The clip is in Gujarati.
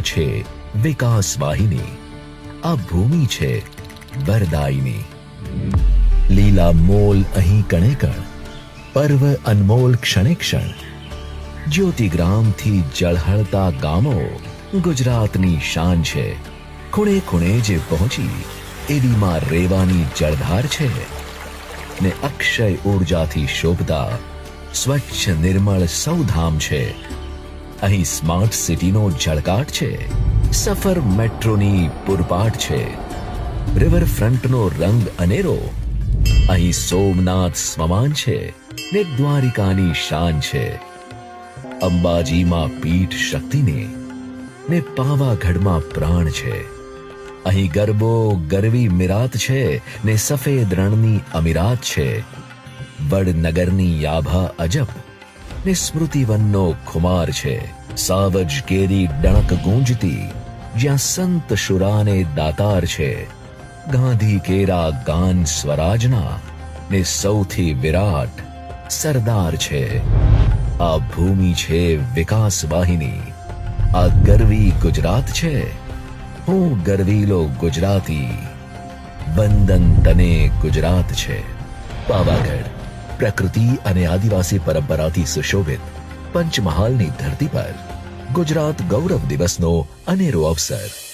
છે વિકાસ વાહિની આ ભૂમિ છે વરદાયિની લીલા મોલ અહીં કણે કણ પર્વ અનમોલ ક્ષણે ક્ષણ જ્યોતિગ્રામથી જળહળતા ગામો ગુજરાતની શાન છે. ખૂણે ખૂણે જે પહોંચી, એવી માં રેવાની જળધાર છે. ને અક્ષય ઉર્જાથી શોભતા સ્વચ્છ નિર્મળ સૌધામ છે. અહીં સ્માર્ટ સિટીનો ઝળકાટ છે. સફર મેટ્રોની પુરપાટ છે. રિવરફ્રન્ટનો રંગ અનેરો. અહીં સોમનાથ સ્વમાન છે ને દ્વારિકાની શાન છે. અંબાજીમાં પીઠ શક્તિને ને પાવાગઢમાં પ્રાણ છે. અહીં ગરબો ગરવી મિરાત છે ને સફેદ રણની અમીરાત છે. વડનગરની યાભા અજબ ને સ્મૃતિવનનો ખુમાર છે. સાવજ કેરી ડણક ગુંજતી, જ્યાં સંત શુરાને દાતાર છે. ગાંધી કેરા ગાન સ્વરાજના, ને સૌથી વિરાટ સરદાર છે. આ ભૂમિ છે વિકાસ વાહિની, આ ગરવી ગુજરાત છે. હું ગરવીલો ગુજરાતી, વંદન તને ગુજરાત છે. પાવાગઢ. પ્રકૃતિ અને આદિવાસી પરંપરાથી સુશોભિત પંચમહાલની ધરતી પર ગુજરાત ગૌરવ દિવસનો અનેરો અવસર.